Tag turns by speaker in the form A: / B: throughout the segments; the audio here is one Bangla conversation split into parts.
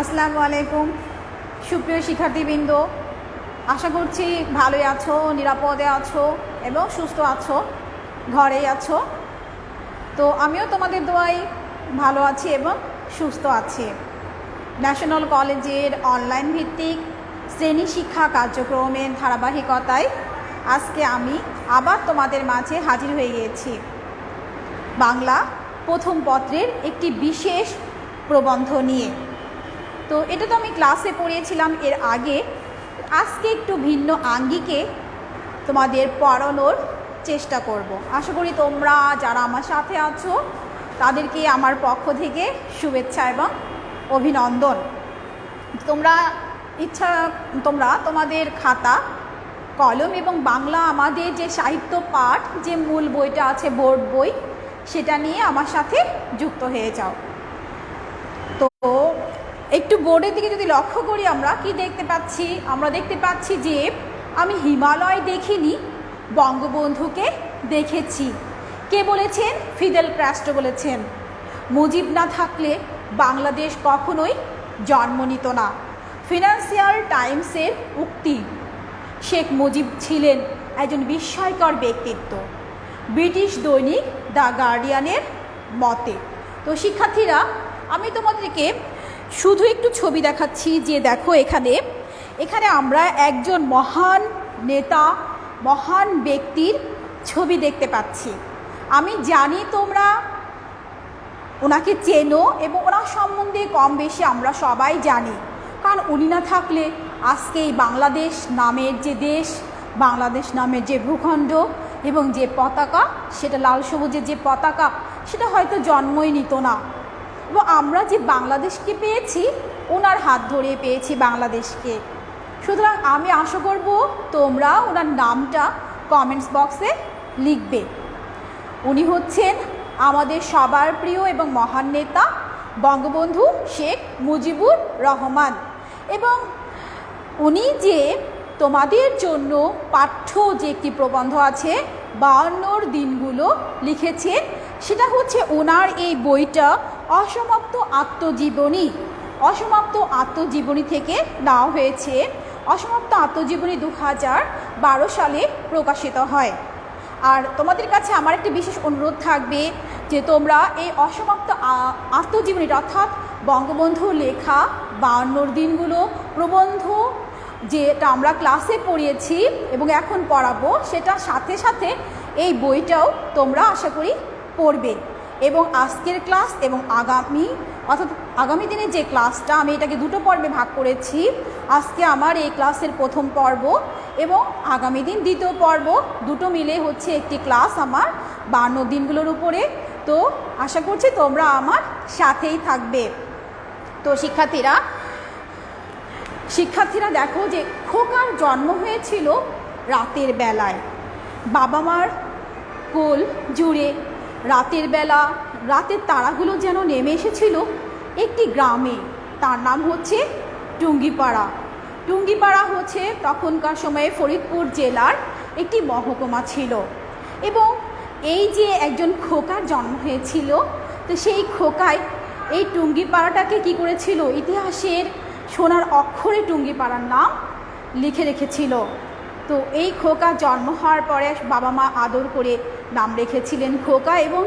A: আসসালামু আলাইকুম। সুপ্রিয় শিক্ষার্থীবৃন্দ, আশা করছি ভালোই আছো, নিরাপদে আছো এবং সুস্থ আছো, ঘরেই আছো। তো আমিও তোমাদের দোয়াই ভালো আছি এবং সুস্থ আছি। ন্যাশনাল কলেজের অনলাইন ভিত্তিক শ্রেণি শিক্ষা কার্যক্রমের ধারাবাহিকতায় আজকে আমি আবার তোমাদের মাঝে হাজির হয়ে গিয়েছি। বাংলা প্রথম পত্রের একটি বিশেষ প্রবন্ধ নিয়ে। তো এটা তো আমি ক্লাসে পড়িয়েছিলাম এর আগে। আজকে একটু ভিন্ন আঙ্গিকে তোমাদের পড়ানোর চেষ্টা করব। আশা করি তোমরা যারা আমার সাথে আছো, তাদেরকে আমার পক্ষ থেকে শুভেচ্ছা এবং অভিনন্দন। তোমরা ইচ্ছা, তোমরা তোমাদের খাতা, কলম এবং বাংলা আমাদের যে সাহিত্য পাঠ, যে মূল বইটা আছে, বোর্ড বই, সেটা নিয়ে আমার সাথে যুক্ত হয়ে যাও। তো একটু বোর্ডের দিকে যদি লক্ষ্য করি আমরা, কি দেখতে পাচ্ছি? আমরা দেখতে পাচ্ছি যে আমি হিমালয় দেখিনি, বঙ্গবন্ধুকে দেখেছি। কে বলেছেন? ফিদেল ক্রাস্টো বলেছেন। মুজিব না থাকলে বাংলাদেশ কখনোই জন্ম নিত না। ফিনান্সিয়াল টাইমসের উক্তি। শেখ মুজিব ছিলেন একজন বিস্ময়কর ব্যক্তিত্ব। ব্রিটিশ দৈনিক দ্য গার্ডিয়ানের মতে। তো শিক্ষার্থীরা, আমি তোমাদেরকে শুধু একটু ছবি দেখাচ্ছি যে দেখো এখানে এখানে আমরা একজন মহান নেতা, মহান ব্যক্তির ছবি দেখতে পাচ্ছি। আমি জানি তোমরা ওনাকে চেনো এবং ওনার সম্বন্ধে কম বেশি আমরা সবাই জানি, কারণ উনি না থাকলে আজকে এই বাংলাদেশ নামের যে দেশ, বাংলাদেশ নামের যে ভূখণ্ড এবং যে পতাকা, সেটা লাল সবুজের যে পতাকা, সেটা হয়তো জন্মই নিত না। এবং আমরা যে বাংলাদেশকে পেয়েছি, ওনার হাত ধরে পেয়েছি বাংলাদেশকে। সুতরাং আমি আশা করব তোমরা ওনার নামটা কমেন্টস বক্সে লিখবে। উনি হচ্ছেন আমাদের সবার প্রিয় এবং মহান নেতা, বঙ্গবন্ধু শেখ মুজিবুর রহমান। এবং উনি যে তোমাদের জন্য পাঠ্য যে একটি প্রবন্ধ আছে, বায়ান্নর দিনগুলো লিখেছেন, সেটা হচ্ছে ওনার এই বইটা অসমাপ্ত আত্মজীবনী। অসমাপ্ত আত্মজীবনী থেকে নেওয়া হয়েছে। অসমাপ্ত আত্মজীবনী দু হাজার বারো সালে প্রকাশিত হয়। আর তোমাদের কাছে আমার একটি বিশেষ অনুরোধ থাকবে যে তোমরা এই অসমাপ্ত আ- আত্মজীবনীটা অর্থাৎ বঙ্গবন্ধু লেখা বায়ান্নর দিনগুলো, প্রবন্ধ যেটা আমরা ক্লাসে পড়িয়েছি এবং এখন পড়াবো, সেটার সাথে সাথে এই বইটাও তোমরা আশা করি পড়বে। এবং আজকের ক্লাস এবং আগামী, অর্থাৎ আগামী দিনের যে ক্লাসটা, আমি এটাকে দুটো পর্বে ভাগ করেছি। আজকে আমার এই ক্লাসের প্রথম পর্ব এবং আগামী দিন দ্বিতীয় পর্ব, দুটো মিলে হচ্ছে একটি ক্লাস আমার বান্ন দিনগুলোর উপরে। তো আশা করছি তোমরা আমার সাথেই থাকবে। তো শিক্ষার্থীরা শিক্ষার্থীরা দেখো যে খোকার জন্ম হয়েছিল রাতের বেলায়। বাবা মার কোল জুড়ে রাতের বেলা, রাতের তারাগুলো যেন নেমে এসেছিল একটি গ্রামে। তার নাম হচ্ছে টুঙ্গিপাড়া। টুঙ্গিপাড়া হচ্ছে তখনকার সময়ে ফরিদপুর জেলার একটি মহকুমা ছিল। এবং এই যে একজন খোকার জন্ম হয়েছিল, তো সেই খোকায় এই টুঙ্গিপাড়াটাকে কি করেছিল? ইতিহাসের সোনার অক্ষরে টুঙ্গিপাড়ার নাম লিখে রেখেছিল। তো এই খোকা জন্ম হওয়ার পরে বাবা মা আদর করে নাম রেখেছিলেন খোকা এবং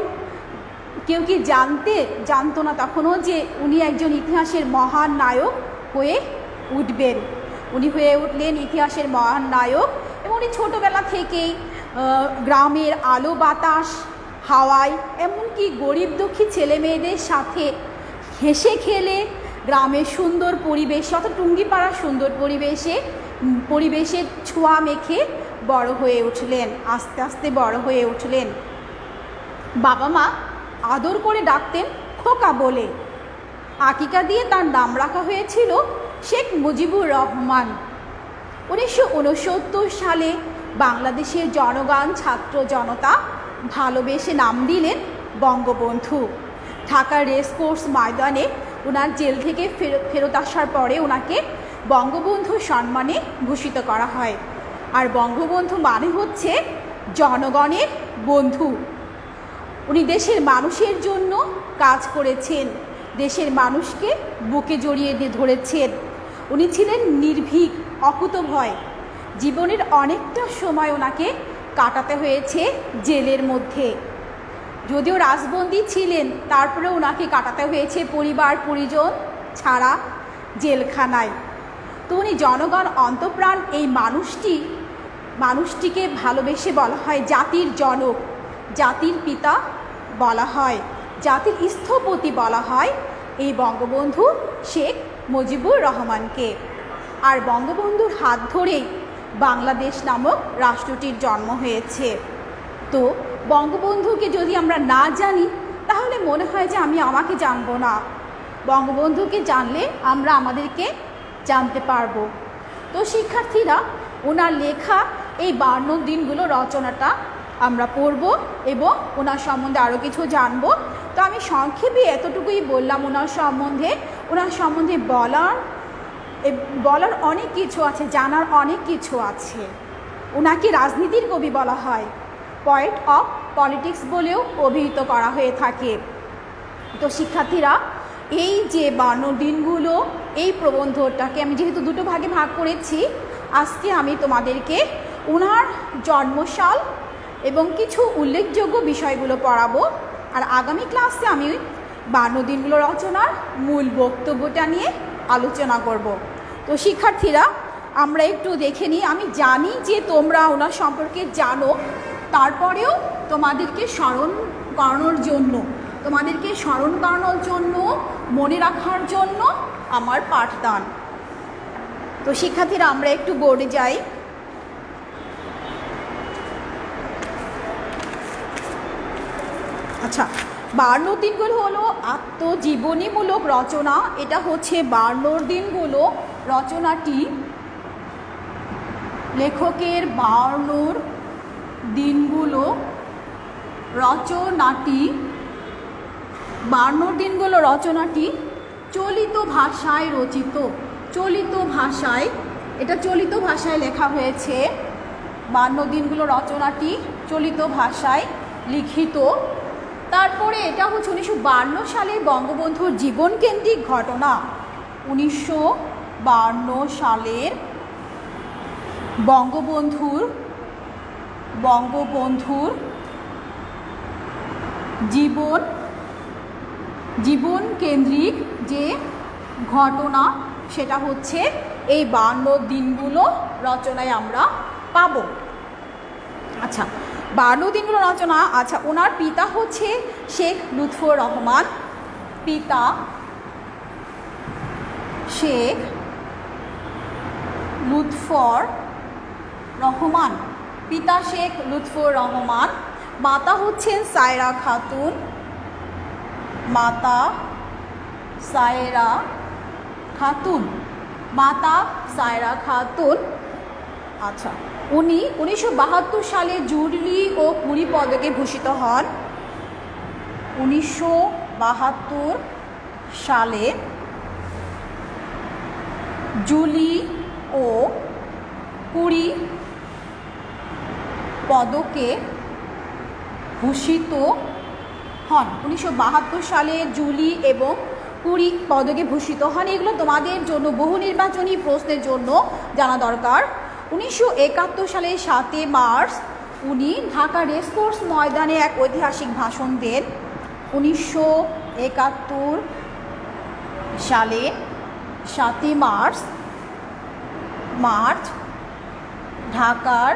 A: কেউ কি জানতে, জানতো না তখনও যে উনি একজন ইতিহাসের মহান নায়ক হয়ে উঠবেন। উনি হয়ে উঠলেন ইতিহাসের মহান নায়ক এবং উনি ছোটোবেলা থেকেই গ্রামের আলো বাতাস, হাওয়ায়, এমনকি গরিব দুঃখী ছেলে মেয়েদের সাথে হেসে খেলে গ্রামের সুন্দর পরিবেশ, অর্থাৎ টুঙ্গিপাড়ার সুন্দর পরিবেশে পরিবেশের ছোঁয়া মেখে বড় হয়ে উঠলেন, আস্তে আস্তে বড় হয়ে উঠলেন। বাবা মা আদর করে ডাকতেন, খোকা বলে। আকিকা দিয়ে তার নাম রাখা হয়েছিল শেখ মুজিবুর রহমান। উনিশশো উনসত্তর সালে বাংলাদেশের জনগণ, ছাত্র জনতা ভালোবেসে নাম দিলেন বঙ্গবন্ধু। ঢাকার রেসকোর্স ময়দানে ওনার জেল থেকে ফেরত আসার পরে ওনাকে বঙ্গবন্ধু সম্মানে ভূষিত করা হয়। আর বঙ্গবন্ধু মানে হচ্ছে জনগণের বন্ধু। উনি দেশের মানুষের জন্য কাজ করেছেন, দেশের মানুষকে বুকে জড়িয়ে দিয়ে ধরেছেন। উনি ছিলেন নির্ভীক, অকুতভয়। জীবনের অনেকটা সময় ওনাকে কাটাতে হয়েছে জেলের মধ্যে। যদিও রাজবন্দী ছিলেন তারপরে ওনাকে কাটাতে হয়েছে পরিবার, পরিজন ছাড়া জেলখানায়। তো উনি জনগণ, অন্তপ্রাণ, এই মানুষটি মানুষটিকে ভালোবেসে বলা হয় জাতির জনক। জাতির পিতা বলা হয়, জাতির স্থপতি বলা হয় এই বঙ্গবন্ধু শেখ মুজিবুর রহমানকে। আর বঙ্গবন্ধুর হাত ধরেই বাংলাদেশ নামক রাষ্ট্রটির জন্ম হয়েছে। তো বঙ্গবন্ধুকে যদি আমরা না জানি, তাহলে মনে হয় যে আমি আমাকে জানব না। বঙ্গবন্ধুকে জানলে আমরা আমাদেরকে জানতে পারব। তো শিক্ষার্থীরা, ওনার লেখা এই বান্ন দিনগুলো রচনাটা আমরা পড়ব এবং ওনার সম্বন্ধে আরও কিছু জানব। তো আমি সংক্ষেপে এতটুকুই বললাম ওনার সম্বন্ধে। ওনার সম্বন্ধে বলার বলার অনেক কিছু আছে, জানার অনেক কিছু আছে। ওনাকে রাজনীতির কবি বলা হয়। পয়েন্ট অফ পলিটিক্স বলেও অভিহিত করা হয়ে থাকে। তো শিক্ষার্থীরা, এই যে বান্ন দিনগুলো, এই প্রবন্ধটাকে আমি যেহেতু দুটো ভাগে ভাগ করেছি, আজকে আমি তোমাদেরকে ওনার জন্মসাল এবং কিছু উল্লেখযোগ্য বিষয়গুলো পড়াবো। আর আগামী ক্লাসে আমি বান্ন দিনগুলো রচনার মূল বক্তব্যটা নিয়ে আলোচনা করব। তো শিক্ষার্থীরা, আমরা একটু দেখে নিই। আমি জানি যে তোমরা ওনার সম্পর্কে জানো, তারপরেও তোমাদেরকে স্মরণ করানোর জন্য, তোমাদেরকে স্মরণ করানোর জন্য, মনে রাখার জন্য আমার পাঠদান। তো শিক্ষার্থীরা, আমরা একটু বোর্ডে যাই। আচ্ছা বার্ন দিনগুলো হলো আত্মজীবনীমূলক রচনা, এটা হচ্ছে বার্নর দিনগুলো, রচনাটি লেখকের বার্নর দিনগুলো, রচনাটি, বার্নর দিনগুলো, রচনাটি চলিত ভাষায় রচিত, চলিত ভাষায়, এটা চলিত ভাষায় লেখা হয়েছে বান্ন দিনগুলো, রচনাটি চলিত ভাষায় লিখিত। তারপরে এটা হচ্ছে উনিশশো সালে বঙ্গবন্ধুর জীবনকেন্দ্রিক ঘটনা। উনিশশো সালের বঙ্গবন্ধুর বঙ্গবন্ধুর জীবন জীবন কেন্দ্রিক যে ঘটনা, সেটা হচ্ছে এই বান্ন দিনগুলো রচনায় আমরা পাবো। আচ্ছা বান্ন দিনগুলো রচনা। আচ্ছা ওনার পিতা হচ্ছে শেখ লুৎফর রহমান। পিতা শেখ লুৎফর রহমান। পিতা শেখ লুৎফর রহমান। মাতা হচ্ছেন সায়রা খাতুন। মাতা সায়রা খাতুন। মাতা সায়রা খাতুন। আচ্ছা। উনি উনিশশো বাহাত্তর সালে জুবলি ও কুড়ি পদকে ভূষিত হন। উনিশশো বাহাত্তর সালে জুলি ও কুড়ি পদকে ভূষিত হন। উনিশশো বাহাত্তর সালে জুলি এবং কুড়ি পদকে ভূষিত হন। এগুলো তোমাদের জন্য বহু নির্বাচনী প্রশ্নের জন্য জানা দরকার। উনিশশো একাত্তর সালে সাতই মার্চ উনি ঢাকা রেসকোর্স ময়দানে এক ঐতিহাসিক ভাষণ দেন। উনিশশো একাত্তর সালে সাতই মার্চ মার্চ ঢাকার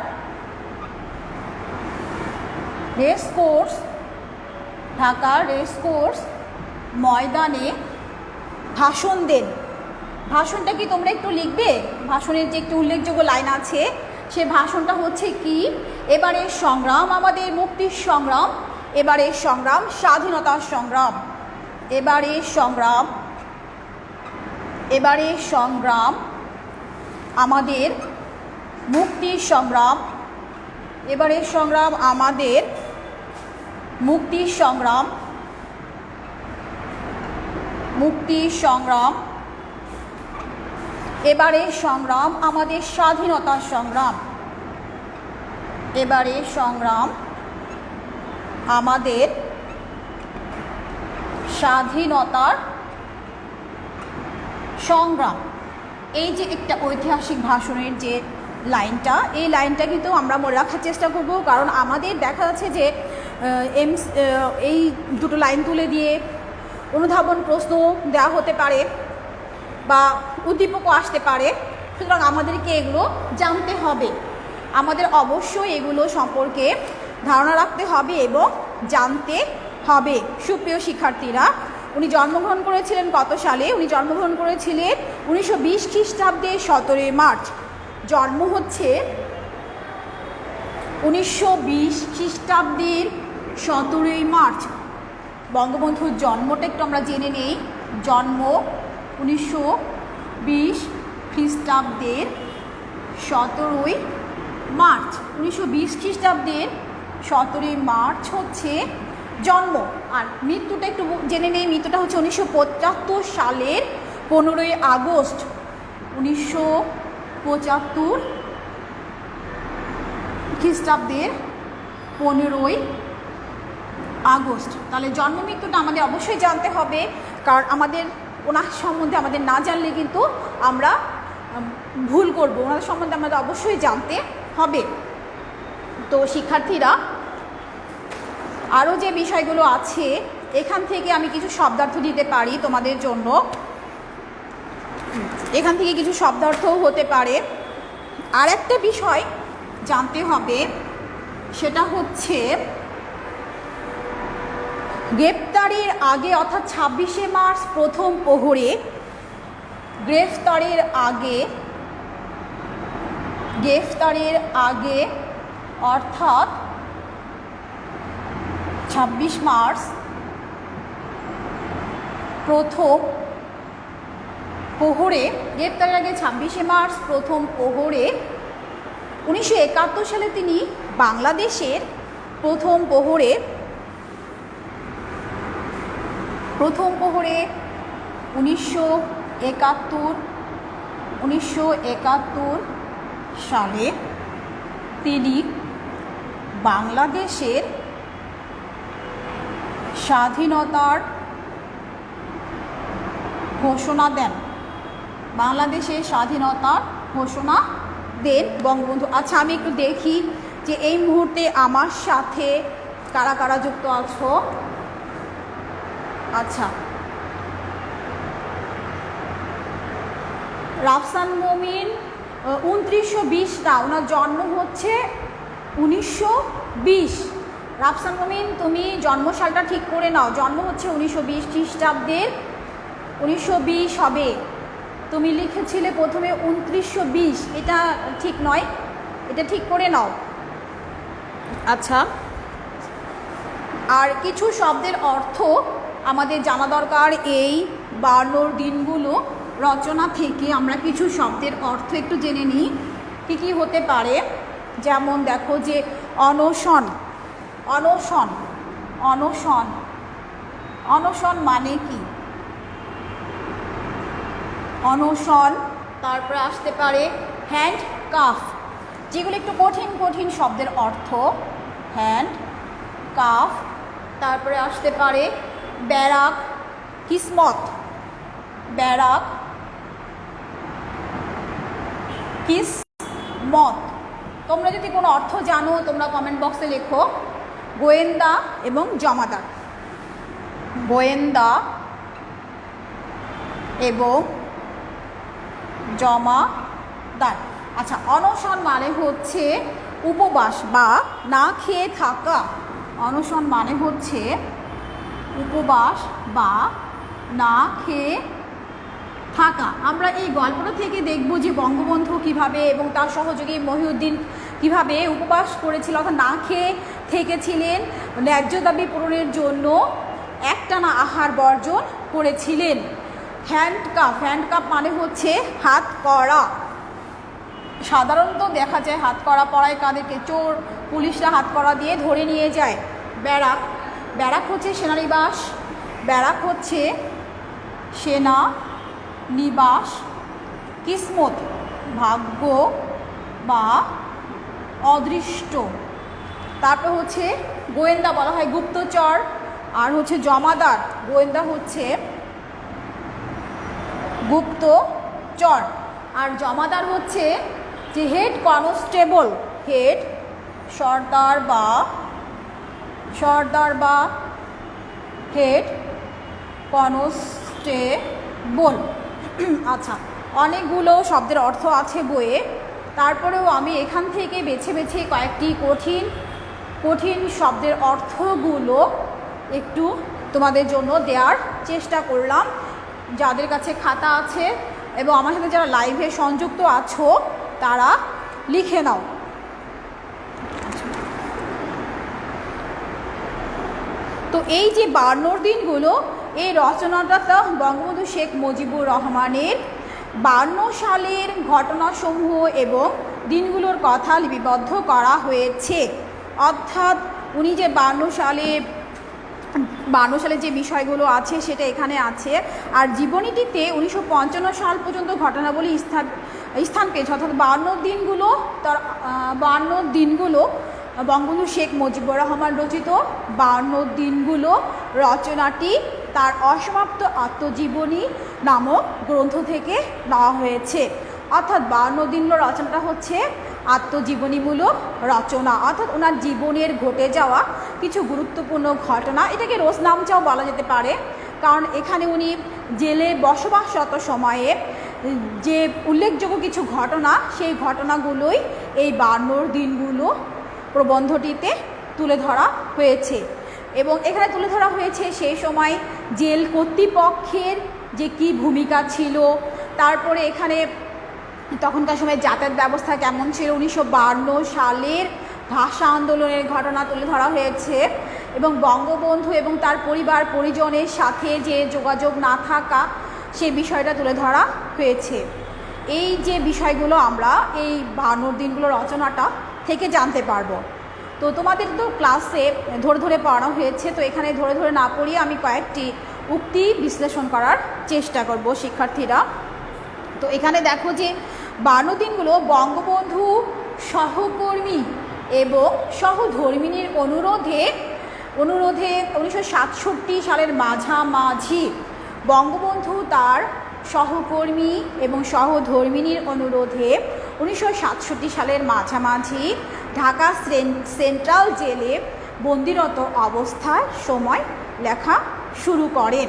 A: রেসকোর্স ঢাকার রেসকোর্স ময়দানে ভাষণ দেন। ভাষণটা কি তোমরা একটু লিখবে? ভাষণের যে একটু উল্লেখযোগ্য লাইন আছে, সে ভাষণটা হচ্ছে কি? এবারে সংগ্রাম, আমাদের মুক্তির সংগ্রাম, এবারে সংগ্রাম, স্বাধীনতার সংগ্রাম, এবারে সংগ্রাম এবারে সংগ্রাম, আমাদের মুক্তির সংগ্রাম, এবারে সংগ্রাম, আমাদের মুক্তির সংগ্রাম মুক্তির সংগ্রাম এবারে সংগ্রাম, আমাদের স্বাধীনতার সংগ্রাম। এবারে সংগ্রাম, আমাদের স্বাধীনতার সংগ্রাম। এই যে একটা ঐতিহাসিক ভাষণের যে লাইনটা, এই লাইনটা কিন্তু আমরা মনে রাখার চেষ্টা করব, কারণ আমাদের দেখা যাচ্ছে যে এমস এই দুটো লাইন তুলে দিয়ে অনুধাবন প্রশ্ন দেওয়া হতে পারে। বা উদ্দীপকও আসতে পারে। সুতরাং আমাদেরকে এগুলো জানতে হবে। আমাদের অবশ্যই এগুলো সম্পর্কে ধারণা রাখতে হবে এবং জানতে হবে। সুপ্রিয় শিক্ষার্থীরা, উনি জন্মগ্রহণ করেছিলেন কত সালে? উনি জন্মগ্রহণ করেছিলেন উনিশশো বিশ খ্রিস্টাব্দে সতেরোই মার্চ। জন্ম হচ্ছে উনিশশো বিশ খ্রিস্টাব্দের সতেরোই মার্চ। বঙ্গবন্ধুর জন্মটা একটু আমরা জেনে নেই। জন্ম উনিশশো বিশ খ্রিস্টাব্দের সতেরোই মার্চ। উনিশশো বিশ খ্রিস্টাব্দের সতেরোই মার্চ হচ্ছে জন্ম। আর মৃত্যুটা একটু জেনে নেই, মৃত্যুটা হচ্ছে উনিশশো পঁচাত্তর সালের পনেরোই আগস্ট। উনিশশো পঁচাত্তর খ্রিস্টাব্দের পনেরোই আগস্ট। তাহলে জন্ম মৃত্যুটা আমাদের অবশ্যই জানতে হবে, কারণ আমাদের ওনার সম্বন্ধে আমাদের না জানলে কিন্তু আমরা ভুল করব। ওনাদের সম্বন্ধে আমাদের অবশ্যই জানতে হবে। তো শিক্ষার্থীরা, আরও যে বিষয়গুলো আছে, এখান থেকে আমি কিছু শব্দার্থ দিতে পারি তোমাদের জন্য। এখান থেকে কিছু শব্দার্থও হতে পারে। আর একটা বিষয় জানতে হবে, সেটা হচ্ছে গ্রেপ্তারের আগে, অর্থাৎ ছাব্বিশে মার্চ প্রথম প্রহরে গ্রেফতারের আগে গ্রেফতারের আগে, অর্থাৎ ছাব্বিশ মার্চ প্রথম প্রহরে, গ্রেপ্তারের আগে ছাব্বিশে মার্চ প্রথম প্রহরে উনিশশো একাত্তর সালে তিনি বাংলাদেশের প্রথম প্রহরে প্রথম প্রহরে উনিশশো একাত্তর উনিশশো একাত্তর সালে তিনি বাংলাদেশের স্বাধীনতার ঘোষণা দেন। বাংলাদেশের স্বাধীনতার ঘোষণা দেন বঙ্গবন্ধু। আচ্ছা আমি একটু দেখি যে এই মুহূর্তে আমার সাথে কারা কারা যুক্ত আছো? আচ্ছা। রাফসান মমিন উনত্রিশশো বিশ না ওনার জন্ম হচ্ছে উনিশশো বিশ। রাফসান মমিন, তুমি জন্মসালটা ঠিক করে নাও। জন্ম হচ্ছে উনিশশো বিশ খ্রিস্টাব্দের উনিশশো বিশ হবে। তুমি লিখেছিলে প্রথমে উনত্রিশশো বিশ। এটা ঠিক নয়। এটা ঠিক করে নাও। আচ্ছা। আর কিছু শব্দের অর্থ আমাদের জানা দরকার এই বার্লোর দিনগুলো রচনা থেকে আমরা কিছু শব্দের অর্থ একটু জেনে নিই। কী কী হতে পারে? যেমন দেখো যে অনশন অনশন অনশন অনশন মানে কি? অনশন, তারপরে আসতে পারে হ্যান্ড কাফ যেগুলো একটু কঠিন কঠিন শব্দের অর্থ। হ্যান্ড কাফ তারপরে আসতে পারে ব্যারাক কিসমত। ব্যারাক কিসমত। তোমরা যদি কোনো অর্থ জানো, তোমরা কমেন্ট বক্সে লেখো। গোয়েন্দা এবং জমাদার। গোয়েন্দা এবং জমাদার। আচ্ছা অনশন মানে হচ্ছে উপবাস বা না খেয়ে থাকা। অনশন মানে হচ্ছে উপবাস বা না খেয়ে থাকা। আমরা এই গল্পটা থেকে দেখব যে বঙ্গবন্ধু কীভাবে এবং তার সহযোগী মহিউদ্দিন কীভাবে উপবাস করেছিল অর্থাৎ না খেয়ে থেকেছিলেন। ন্যায্য দাবি পূরণের জন্য একটানা আহার বর্জন করেছিলেন। হ্যান্ড কাপ হ্যান্ড কাপ মানে হচ্ছে হাত করা সাধারণত দেখা যায় হাত করা পড়ায় কাদেরকে চোর পুলিশরা হাত করা দিয়ে ধরে নিয়ে যায়। ব্যারাক ব্যারাক হচ্ছে সেনানিবাস, ব্যারাক হচ্ছে সেনা নিবাস কিসমত, ভাগ্য বা অদৃষ্ট। তারপর হচ্ছে গোয়েন্দা বলা হয় গুপ্তচর। আর হচ্ছে জমাদার, গোয়েন্দা হচ্ছে গুপ্ত চর আর জমাদার হচ্ছে যে হেড কনস্টেবল, হেড সর্দার বা সর্দার বা হেড কনস্টেবল। আচ্ছা অনেকগুলো শব্দের অর্থ আছে বইয়ে। তারপরেও আমি এখান থেকে বেছে বেছে কয়েকটি কঠিন কঠিন শব্দের অর্থগুলো একটু তোমাদের জন্য দেওয়ার চেষ্টা করলাম। যাদের কাছে খাতা আছে এবং আমার সাথে যারা লাইভে সংযুক্ত আছো, তারা লিখে নাও। তো এই যে বান্নর দিনগুলো, এই রচনাটা বঙ্গবন্ধু শেখ মুজিবুর রহমানের বান্ন সালের ঘটনাসমূহ এবং দিনগুলোর কথা লিপিবদ্ধ করা হয়েছে। অর্থাৎ উনি যে বান্ন সালে বান্ন সালে যে বিষয়গুলো আছে সেটা এখানে আছে। আর জীবনীটিতে উনিশশো পঞ্চান্ন সাল পর্যন্ত ঘটনাবলী স্থান স্থান পেয়েছে। অর্থাৎ বান্ন দিনগুলো, তার বান্ন দিনগুলো বঙ্গবন্ধু শেখ মুজিবুর রহমান রচিত বান্ন দিনগুলো রচনাটি তার অসমাপ্ত আত্মজীবনী নামক গ্রন্থ থেকে নেওয়া হয়েছে। অর্থাৎ বান্ন দিনগুলো রচনাটা হচ্ছে আত্মজীবনীমূলক রচনা। অর্থাৎ ওনার জীবনের ঘটে যাওয়া কিছু গুরুত্বপূর্ণ ঘটনা। এটাকে রোজ নামচাও বলা যেতে পারে। কারণ এখানে উনি জেলে বসবাসরত সময়ে যে উল্লেখযোগ্য কিছু ঘটনা, সেই ঘটনাগুলোই এই বান্নর দিনগুলো প্রবন্ধটিতে তুলে ধরা হয়েছে। এবং এখানে তুলে ধরা হয়েছে সেই সময় জেল কর্তৃপক্ষের যে কি ভূমিকা ছিল, তারপরে এখানে তখনকার সময় যাতায়াত ব্যবস্থা কেমন ছিল, উনিশশো সালের ভাষা আন্দোলনের ঘটনা তুলে ধরা হয়েছে। এবং বঙ্গবন্ধু এবং তার পরিবার পরিজনের সাথে যে যোগাযোগ না থাকা সেই বিষয়টা তুলে ধরা হয়েছে। এই যে বিষয়গুলো আমরা এই বান্নর দিনগুলো রচনাটা থেকে জানতে পারব। তো তোমাদের তো ক্লাসে ধরে ধরে পড়ানো হয়েছে, তো এখানে ধরে ধরে না পড়িয়ে আমি কয়েকটি উক্তি বিশ্লেষণ করার চেষ্টা করব শিক্ষার্থীরা। তো এখানে দেখো যে বান্ন দিনগুলো বঙ্গবন্ধু সহকর্মী এবং সহধর্মিনীর অনুরোধে অনুরোধে উনিশশো সাতষট্টি সালের মাঝামাঝি বঙ্গবন্ধু তার সহকর্মী এবং সহধর্মিনীর অনুরোধে উনিশশো সাতষট্টি সালের মাঝামাঝি ঢাকা সেন্ট্রাল জেলে বন্দিরত অবস্থায় সময় লেখা শুরু করেন।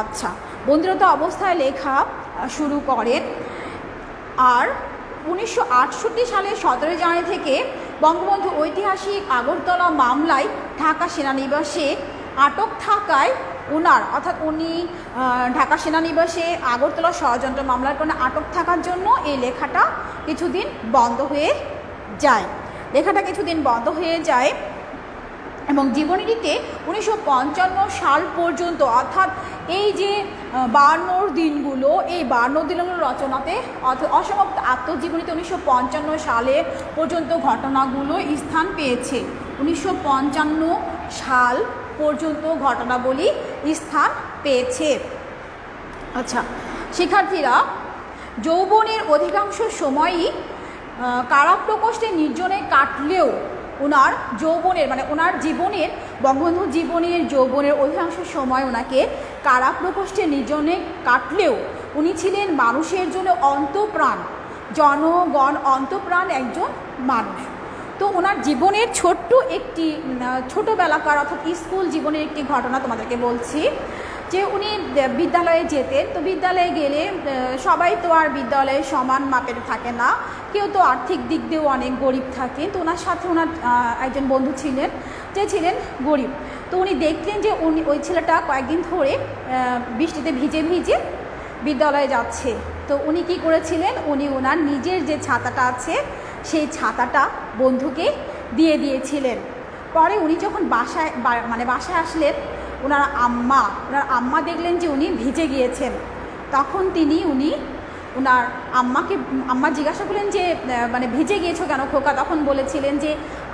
A: আচ্ছা বন্দিরত অবস্থায় লেখা শুরু করেন। আর উনিশশো সালের সতেরোই জানুয়ারি থেকে বঙ্গবন্ধু ঐতিহাসিক আগরতলা মামলায় ঢাকা সেনানিবাসে আটক থাকায় উনার, অর্থাৎ উনি ঢাকা সেনানিবাসে আগরতলা ষড়যন্ত্র মামলার কারণে আটক থাকার জন্য এই লেখাটা কিছুদিন বন্ধ হয়ে যায়। লেখাটা কিছুদিন বন্ধ হয়ে যায় এবং জীবনীটিতে উনিশশো সাল পর্যন্ত, অর্থাৎ এই যে বায়ান্নর দিনগুলো, এই বায়ান্ন দিনগুলো রচনাতে অসমাপ্ত আত্মজীবনীতে উনিশশো পঞ্চান্ন সালে পর্যন্ত ঘটনাগুলো স্থান পেয়েছে। উনিশশো পঞ্চান্ন সাল পর্যন্ত ঘটনাবলী স্থান পেয়েছে। আচ্ছা শিক্ষার্থীরা, যৌবনের অধিকাংশ সময়ই কারা প্রকোষ্ঠে নির্জনে কাটলেও ওনার যৌবনের মানে ওনার জীবনের, বঙ্গবন্ধু জীবনের যৌবনের অধিকাংশ সময় ওনাকে কারা প্রকোষ্ঠে নির্জনে কাটলেও উনি ছিলেন মানুষের জন্য অন্তপ্রাণ, জনগণ অন্তপ্রাণ একজন মানুষ। তো ওনার জীবনের ছোট্ট একটি ছোটোবেলাকার অর্থাৎ স্কুল জীবনের একটি ঘটনা তোমাদেরকে বলছি, যে উনি বিদ্যালয়ে যেতেন, তো বিদ্যালয়ে গেলে সবাই তো আর বিদ্যালয়ে সমান মাপের থাকে না, কেউ তো আর্থিক দিক দিয়েও অনেক গরিব থাকে, তো ওনার সাথে ওনার একজন বন্ধু ছিলেন, যে ছিলেন গরিব, তো উনি দেখলেন যে উনি, ওই ছেলেটা কয়েকদিন ধরে বৃষ্টিতে ভিজে ভিজে বিদ্যালয়ে যাচ্ছে, তো উনি কি করেছিলেন, উনি ওনার নিজের যে ছাতাটা আছে সেই ছাতাটা বন্ধুকে দিয়ে দিয়েছিলেন। পরে উনি যখন বাসায় মানে বাসায় আসলেন, ওনার আম্মা ওনার আম্মা দেখলেন যে উনি ভিজে গিয়েছেন। তখন তিনি উনি ওনার আম্মাকে, আম্মা জিজ্ঞাসা করলেন যে মানে ভিজে গিয়েছো কেন? খোকা তখন বলেছিলেন যে,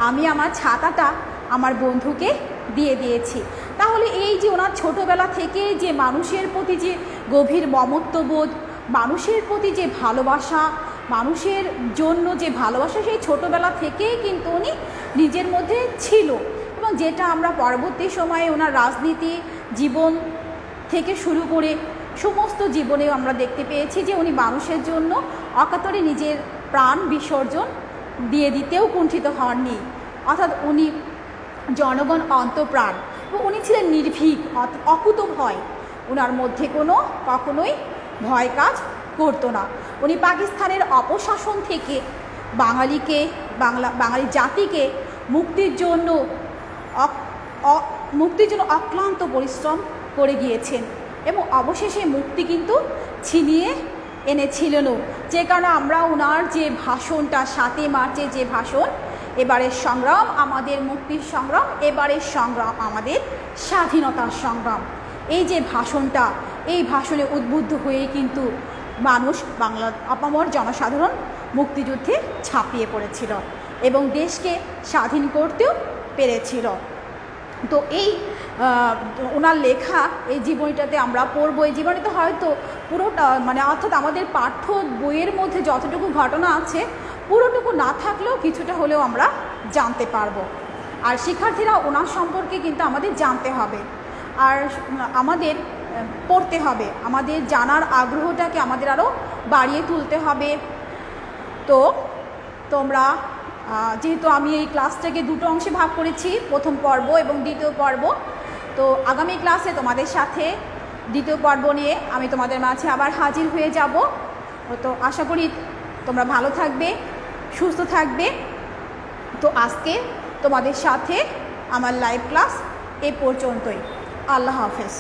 A: আমি আমার ছাতাটা আমার বন্ধুকে দিয়ে দিয়েছি। তাহলে এই যে ওনার ছোটোবেলা থেকে যে মানুষের প্রতি যে গভীর মমত্ববোধ, মানুষের প্রতি যে ভালোবাসা মানুষের জন্য যে ভালোবাসা, সেই ছোটোবেলা থেকেই কিন্তু উনি নিজের মধ্যে ছিল। এবং যেটা আমরা পরবর্তী সময়ে ওনার রাজনীতি, জীবন থেকে শুরু করে সমস্ত জীবনেও আমরা দেখতে পেয়েছি যে উনি মানুষের জন্য অকাতরে নিজের প্রাণ বিসর্জন দিয়ে দিতেও কুণ্ঠিত হননি। অর্থাৎ উনি জনগণ অন্তপ্রাণ। এবং উনি ছিলেন নির্ভীক অকুত ভয় ওনার মধ্যে কোনো কখনোই ভয় কাজ করতো না। উনি পাকিস্তানের অপশাসন থেকে বাঙালিকে, বাংলা, বাঙালি জাতিকে মুক্তির জন্য মুক্তির জন্য অক্লান্ত পরিশ্রম করে গিয়েছেন এবং অবশেষে মুক্তি কিন্তু ছিনিয়ে এনেছিলেনও। যে কারণে আমরা ওনার যে ভাষণটা, সাতই মার্চে যে ভাষণ, এবারের সংগ্রাম, আমাদের মুক্তির সংগ্রাম, এবারের সংগ্রাম, আমাদের স্বাধীনতার সংগ্রাম। এই যে ভাষণটা, এই ভাষণে উদ্বুদ্ধ হয়ে কিন্তু মানুষ বাংলা আপামর জনসাধারণ মুক্তিযুদ্ধে ছাপিয়ে পড়েছিল এবং দেশকে স্বাধীন করতেও পেরেছিল। তো এই ওনার লেখা এই জীবনীটাতে আমরা পড়ব। এই জীবনীতে হয়তো পুরোটা মানে অর্থাৎ আমাদের পাঠ্য বইয়ের মধ্যে যতটুকু ঘটনা আছে, পুরোটুকু না থাকলেও কিছুটা হলেও আমরা জানতে পারব। আর শিক্ষার্থীরা ওনার সম্পর্কে কিন্তু আমাদের জানতে হবে। আর আমাদের পড়তে হবে। আমাদের জানার আগ্রহটাকে আমাদের আরও বাড়িয়ে তুলতে হবে। তো তোমরা যেহেতু আমি এই ক্লাসটাকে দুটো অংশে ভাগ করেছি, প্রথম পর্ব এবং দ্বিতীয় পর্ব, তো আগামী ক্লাসে তোমাদের সাথে দ্বিতীয় পর্ব নিয়ে আমি তোমাদের মাঝে আবার হাজির হয়ে যাব। তো আশা করি তোমরা ভালো থাকবে, সুস্থ থাকবে। তো আজকে তোমাদের সাথে আমার লাইভ ক্লাস এ পর্যন্তই। আল্লাহ হাফেজ।